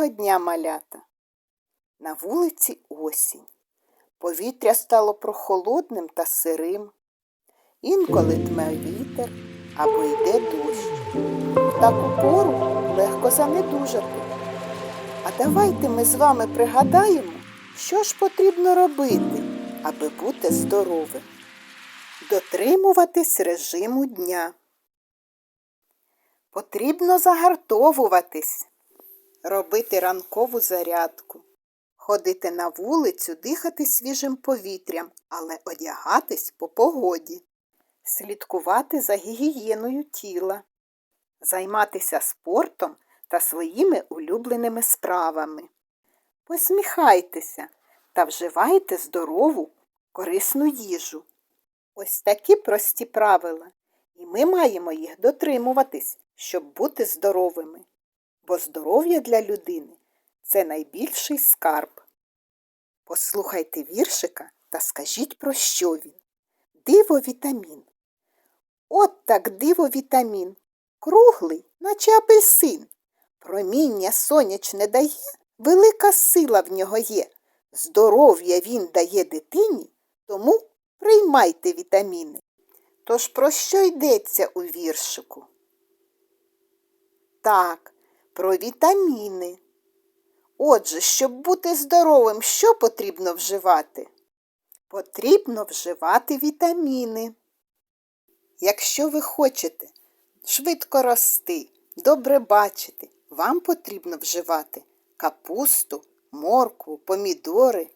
Доброго дня, малята! На вулиці осінь. Повітря стало прохолодним та сирим. Інколи дме вітер або йде дощ. В таку пору легко занедужати. А давайте ми з вами пригадаємо, що ж потрібно робити, аби бути здоровим. Дотримуватись режиму дня. Потрібно загартовуватись, робити ранкову зарядку, ходити на вулицю, дихати свіжим повітрям, але одягатись по погоді, слідкувати за гігієною тіла, займатися спортом та своїми улюбленими справами. Посміхайтеся та вживайте здорову, корисну їжу. Ось такі прості правила, і ми маємо їх дотримуватись, щоб бути здоровими. Бо здоров'я для людини це найбільший скарб. Послухайте віршика та скажіть, про що він. Диво вітамін. От так диво вітамін. Круглий, наче апельсин. Проміння сонячне дає, велика сила в нього є. Здоров'я він дає дитині, тому приймайте вітаміни. Тож про що йдеться у віршику? Так, про вітаміни. Отже, щоб бути здоровим, що потрібно вживати? Потрібно вживати вітаміни. Якщо ви хочете швидко рости, добре бачити, вам потрібно вживати капусту, моркву, помідори.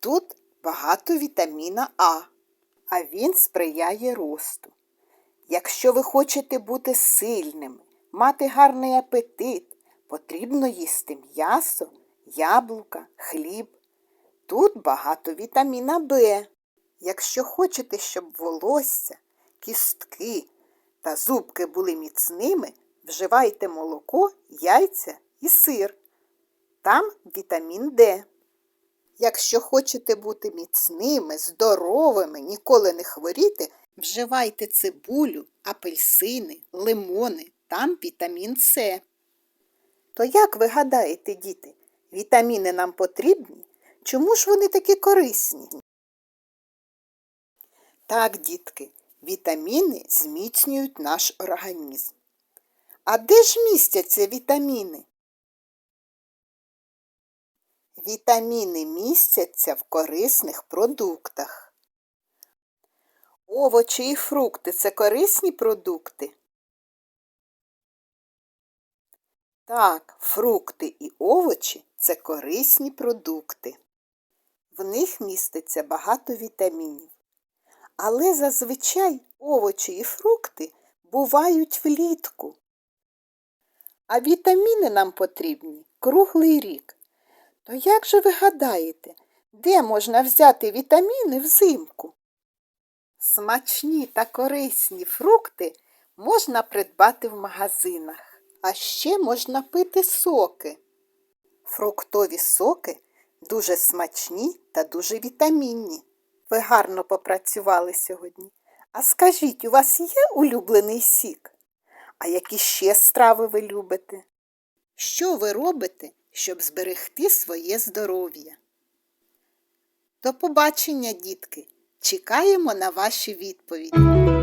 Тут багато вітаміна А, а він сприяє росту. Якщо ви хочете бути сильними, мати гарний апетит, потрібно їсти м'ясо, яблука, хліб. Тут багато вітаміна Б. Якщо хочете, щоб волосся, кістки та зубки були міцними, вживайте молоко, яйця і сир. Там вітамін Д. Якщо хочете бути міцними, здоровими, ніколи не хворіти, вживайте цибулю, апельсини, лимони, там вітамін С. То як ви гадаєте, діти, вітаміни нам потрібні? Чому ж вони такі корисні? Так, дітки, вітаміни зміцнюють наш організм. А де ж містяться вітаміни? Вітаміни містяться в корисних продуктах. Овочі і фрукти це корисні продукти. Так, фрукти і овочі це корисні продукти. В них міститься багато вітамінів. Але зазвичай овочі і фрукти бувають влітку. А вітаміни нам потрібні круглий рік. То як же ви гадаєте, де можна взяти вітаміни взимку? Смачні та корисні фрукти можна придбати в магазинах, а ще можна пити соки. Фруктові соки дуже смачні та дуже вітамінні. Ви гарно попрацювали сьогодні. А скажіть, у вас є улюблений сік? А які ще страви ви любите? Що ви робите, щоб зберегти своє здоров'я? До побачення, дітки! Чекаємо на ваші відповіді.